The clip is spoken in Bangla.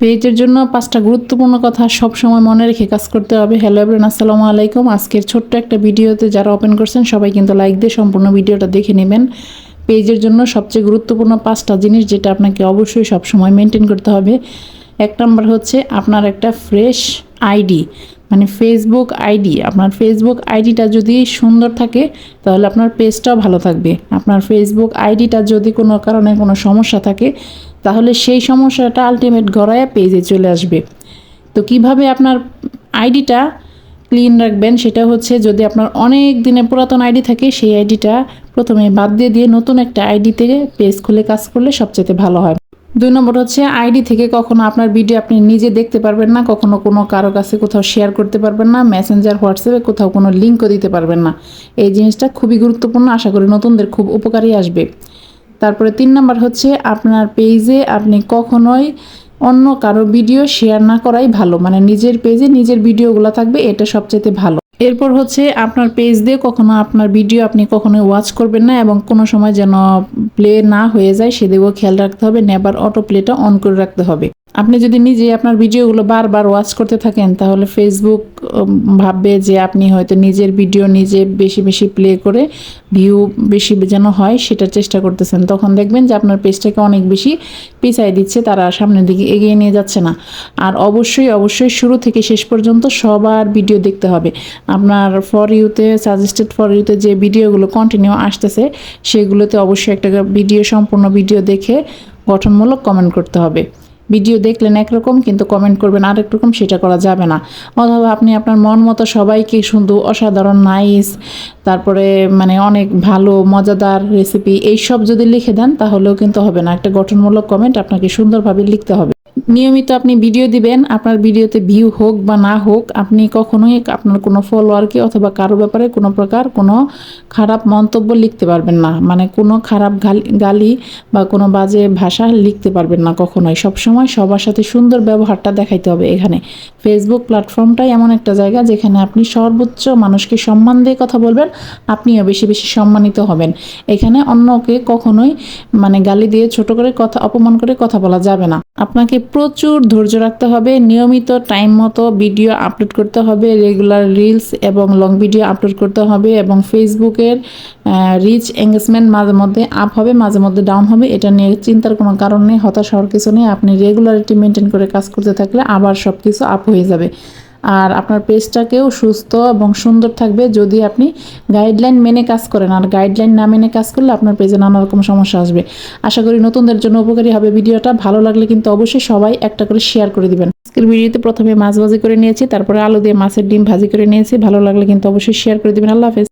পেজের জন্য পাঁচটা গুরুত্বপূর্ণ কথা সব সময় মনে রেখে কাজ করতে হবে। হ্যালো এভরিন আসসালামু আলাইকুম। আজকের ছোট্ট একটা ভিডিওতে যারা ওপেন করছেন, সবাই কিন্তু লাইক দিয়ে সম্পূর্ণ ভিডিওটা দেখে নেবেন। পেজের জন্য সবচেয়ে গুরুত্বপূর্ণ পাঁচটা জিনিস যেটা আপনাকে অবশ্যই সব সময় মেনটেন করতে হবে। এক নম্বর হচ্ছে, আপনার একটা ফ্রেশ আইডি মানে ফেসবুক আইডি, আপনার ফেসবুক আইডিটা যদি সুন্দর থাকে, তাহলে আপনার পেজটাও ভালো থাকবে। আপনার ফেসবুক আইডিটা যদি কোনো কারণে কোনো সমস্যা থাকে, তাহলে সেই সমস্যাটা আলটিমেট গড়ায় পেজে চলে আসবে। তো কীভাবে আপনার আইডিটা ক্লিন রাখবেন, সেটা হচ্ছে যদি আপনার অনেক দিনের পুরাতন আইডি থাকে, সেই আইডিটা প্রথমে বাদ দিয়ে দিয়ে নতুন একটা আইডি থেকে পেজ খুলে কাজ করলে সবচেয়ে ভালো হয়। দুই নম্বর হচ্ছে আইডি থেকে কখনো আপনার ভিডিও আপনি নিজে দেখতে পারবেন না, কখনো কোনো কারও কাছে কোথাও শেয়ার করতে পারবেন না মেসেঞ্জার হোয়াটসঅ্যাপে কোথাও কোনো লিঙ্কও দিতে পারবেন না। এই জিনিসটা খুবই গুরুত্বপূর্ণ, আশা করি নতুনদের খুব উপকারী আসবে। তারপরে তিন নম্বর হচ্ছে আপনার পেজে আপনি কখনোই অন্য কারও ভিডিও শেয়ার না করাই ভালো মানে নিজের পেজে নিজের ভিডিওগুলো থাকবে, এটা সবচেয়ে ভালো। এরপর হচ্ছে আপনার পেজ দিয়ে কখনো আপনার ভিডিও আপনি কখনোই ওয়াচ করবেন না এবং কোনো সময় যেন প্লে না হয়ে যায়, সেদিকেও খেয়াল রাখতে হবে। নেবার অটো প্লেটা অন করে রাখতে হবে। আপনি যদি নিজে আপনার ভিডিওগুলো বারবার ওয়াচ করতে থাকেন, তাহলে ফেসবুক ভাববে যে আপনি হয়তো নিজের ভিডিও নিজে বেশি বেশি প্লে করে ভিউ বেশি যেন হয় সেটার চেষ্টা করতেছেন। তখন দেখবেন যে আপনার পেজটাকে অনেক বেশি পিছাই দিচ্ছে, তারা সামনের দিকে এগিয়ে নিয়ে যাচ্ছে না। আর অবশ্যই অবশ্যই শুরু থেকে শেষ পর্যন্ত সবার ভিডিও দেখতে হবে। আপনার ফর ইউতে সাজেস্টেড ফর ইউতে যে ভিডিওগুলো কন্টিনিউ আসতেছে, সেগুলোতে অবশ্যই একটা ভিডিও, সম্পূর্ণ ভিডিও দেখে গঠনমূলক কমেন্ট করতে হবে। ভিডিও দেখলেন একরকম, কিন্তু কমেন্ট করবেন আরেক রকম সেটা করা যাবে না। অথবা আপনি আপনার মন মতো সবাইকে সুন্দর অসাধারণ নাইস তারপরে মানে অনেক ভালো, মজাদার রেসিপি এইসব যদি লিখে দেন, তাহলেও কিন্তু হবে না। একটা গঠনমূলক কমেন্ট আপনাকে সুন্দরভাবে লিখতে হবে। নিয়মিত আপনি ভিডিও দিবেন, আপনার ভিডিওতে ভিউ হোক বা না হোক, আপনি কখনোই আপনার কোনো ফলোয়ারকে অথবা কারও ব্যাপারে কোনো প্রকার কোনো খারাপ মন্তব্য লিখতে পারবেন না। মানে কোনো খারাপ গালি- বা কোনো বাজে ভাষা লিখতে পারবেন না কখনোই। সবসময় সবার সাথে সুন্দর ব্যবহারটা দেখাইতে হবে এখানে। ফেসবুক প্ল্যাটফর্মটাই এমন একটা জায়গা যেখানে আপনি সর্বোচ্চ মানুষকে সম্মান দিয়ে কথা বলবেন, আপনিও বেশি বেশি সম্মানিত হবেন। এখানে অন্যকে কখনোই মানে গালি দিয়ে ছোট করে কথা, অপমান করে কথা বলা যাবে না। আপনাকে প্রচুর ধৈর্য রাখতে হবে। নিয়মিত টাইম মতো ভিডিও আপলোড করতে হবে রেগুলার রিলস এবং লং ভিডিও আপলোড করতে হবে এবং ফেসবুকের রিচ এঙ্গেজমেন্ট মাঝে মধ্যে আপ হবে, মাঝে মধ্যে ডাউন হবে। এটা নিয়ে চিন্তার কোনো কারণ নেই, হতাশ হওয়ার কিছু নেই। আপনি রেগুলারিটি মেনটেন করে কাজ করতে থাকলে আবার সব কিছু আপ হয়ে যাবে। আর আপনার পেজটাকেও সুস্থ এবং সুন্দর থাকবে যদি আপনি গাইডলাইন মেনে কাজ করেন। আর গাইডলাইন না মেনে কাজ করলে আপনার পেজে নানা রকম সমস্যা আসবে। আশা করি নতুনদের জন্য উপকারী হবে ভিডিওটা। ভালো লাগলে কিন্তু অবশ্যই সবাই একটা করে শেয়ার করে দিবেন। আজকের ভিডিওতে প্রথমে মাছ ভাজি করে নিয়েছি, তারপরে আলু দিয়ে মাছের ডিম ভাজি করে নিয়েছি। ভালো লাগলে কিন্তু অবশ্যই শেয়ার করে দিবেন। আল্লাহ হাফেজ।